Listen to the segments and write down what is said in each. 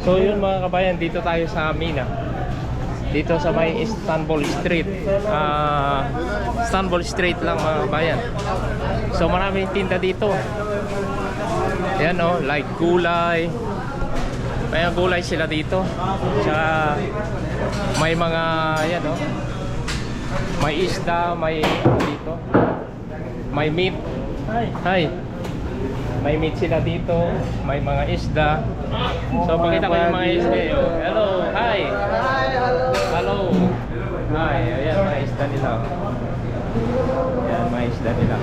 So yun mga kabayan, dito tayo sa Mina. Dito sa may Istanbul Street. Ah, Istanbul Street lang mga kabayan. So maraming tinda dito. Ayan oh, like gulay. May gulay sila dito. Tsaka may mga, ayan oh. May isda, may ano dito. May meat. Hi. May meat sila dito. May mga isda. So pakita ko yung mga isda. eh. Hello, hi. Hi, hello. Hello. Hi, ayan mga isda nila. Ayan mga isda nila.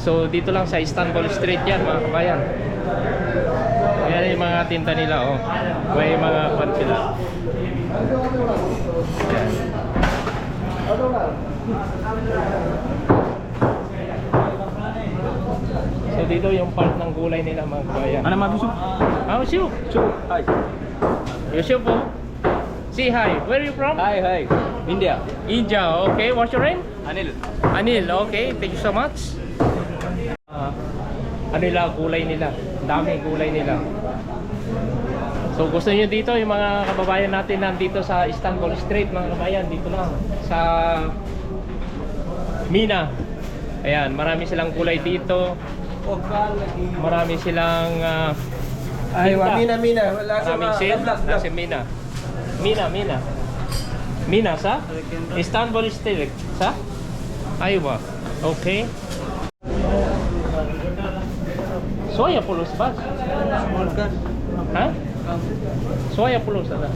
So dito lang sa Istanbul Street yan mga kabayan. Ayan yung mga tinta nila oh. May mga kwan sila. Ayan. So dito yung part ng gulay nila mga kabayan. Ano mabisyo? Oh, Shuk. Hi. Yusuf po. Say hi. Where are you from? Hi, hi. India. India. Okay. What's your name? Anil. Anil. Okay. Thank you so much. Ah, ano nila, gulay nila. Dami gulay nila. So gusto niyo dito yung mga kababayan natin nandito sa Istanbul Street mga kabayan dito lang sa Mina. Ayan, marami silang gulay dito. Marami silang ah, Ay, tinta. mina, mina. Wala sa Maraming sale. Nasa Mina. Mina, Mina. Mina sa? Istanbul Street. Sa? Aywa. Okay. Soya pulos ba? Ha? Soya pulos ano?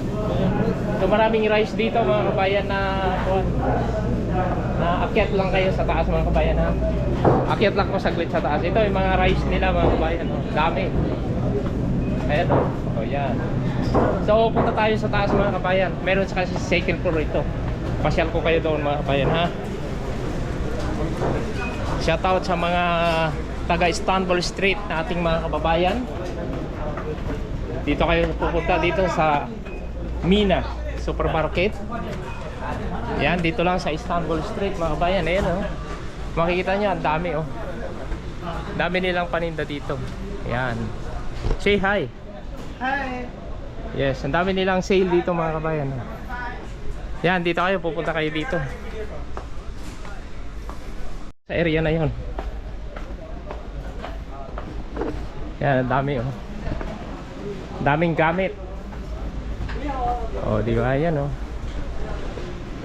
So maraming rice dito mga kabayan na kuwan. Na akyat lang kayo sa taas mga kabayan ha. Akyat lang ko saglit sa taas. Ito yung mga rice nila mga kabayan. Oh. Dami. Ayan oh, yan. So, punta tayo sa taas mga kabayan. Meron sa kasi second floor ito. Pasyal ko kayo doon mga kabayan ha. Shoutout sa mga taga Istanbul Street na ating mga kababayan. Dito kayo pupunta dito sa Mina Supermarket. Yan, dito lang sa Istanbul Street mga kabayan. Ayan oh. Makikita nyo, ang dami oh. Dami nilang paninda dito. Yan. Say hi. Hi. Yes, ang dami nilang sale dito mga kabayan. Yan, dito kayo, pupunta kayo dito. Sa area na yon. Yan, ang dami oh. Daming gamit. Oh, di ba? Yan oh.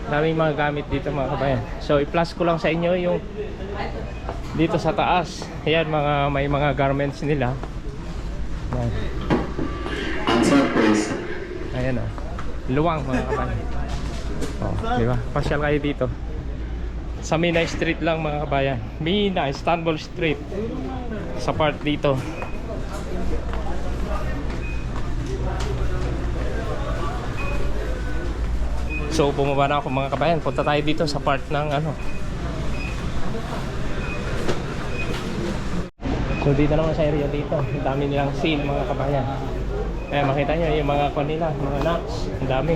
Daming mga gamit dito mga kabayan. So, i-plus ko lang sa inyo yung dito sa taas. Yan, mga may mga garments nila. Yan. Ayan o. Luwang mga kabayan. Oh, di ba? Pasyal kayo dito. Sa Mina Street lang mga kabayan. Mina, Istanbul Street. Sa part dito. So bumaba na ako mga kabayan. Punta tayo dito sa part ng ano. So dito naman sa area dito. Ang dami nilang sale mga kabayan. Eh makita nyo yung mga nila, mga nuts. Ang dami.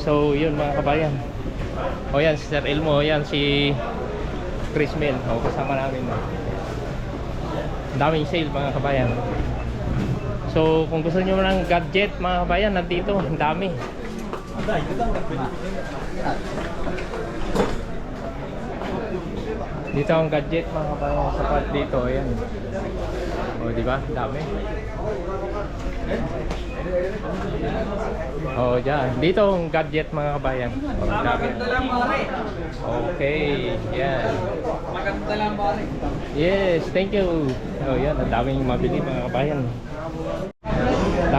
So yun mga kabayan. O yan si Sir Elmo, o yan si Chris Mel. O kasama namin. Ang daming sale mga kabayan. So kung gusto nyo ng gadget mga kabayan, nandito. Ang dami. Dito ang gadget mga kabayan sa part dito, ayan. O, di ba? Dami. Oh, dyan. Dito ang gadget mga kabayan. O, dami. Okay, yan. Maganda lang, pare. Yes, thank you. Oh, yan. Ang daming mabili mga kabayan.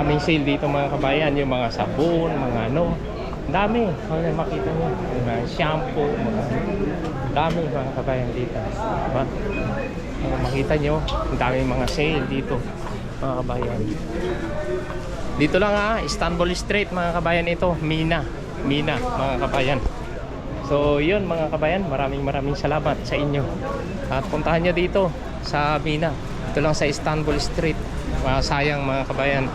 Daming sale dito mga kabayan. Yung mga sabon, mga ano. Dami. Oh, yan, makita nyo. Yung mga shampoo, mga dami mga kabayan dito. Diba? Oh, makita nyo. Ang daming mga sale dito. Mga kabayan. Dito lang ha, Istanbul Street mga kabayan ito. Mina. Mina mga kabayan. So yun mga kabayan, maraming maraming salamat sa inyo. At puntahan nyo dito sa Mina. Ito lang sa Istanbul Street. Mga sayang mga kabayan.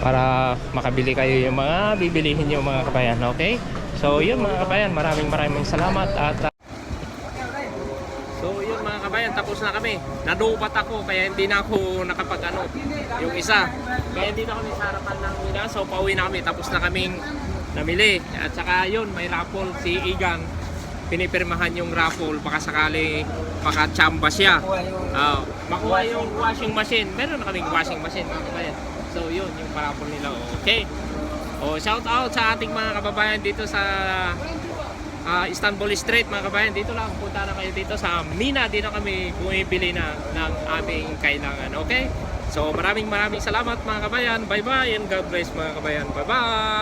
Para makabili kayo yung mga bibilihin nyo mga kabayan. Okay? So yun mga kabayan, maraming maraming salamat. At uh, So yun mga kabayan, tapos na kami. Nadupat ako, kaya hindi na ako nakapag ano, yung isa. Kaya hindi na kami sa harapan ng una, so pauwi na kami, tapos na kaming namili. At saka yun, may raffle si Igan. Pinipirmahan yung raffle, baka sakali makachamba siya. Yung... Ah, makuha yung washing machine. Meron na kaming washing machine mga kabayan. So yun, yung parapol nila. Okay. Oh, shout out sa ating mga kababayan dito sa ah, Istanbul Street mga kabayan. Dito lang, punta na kayo dito sa Mina. Dito kami bumibili na ng aming kailangan. Okay? So maraming maraming salamat mga kabayan. Bye bye and God bless mga kabayan. Bye bye!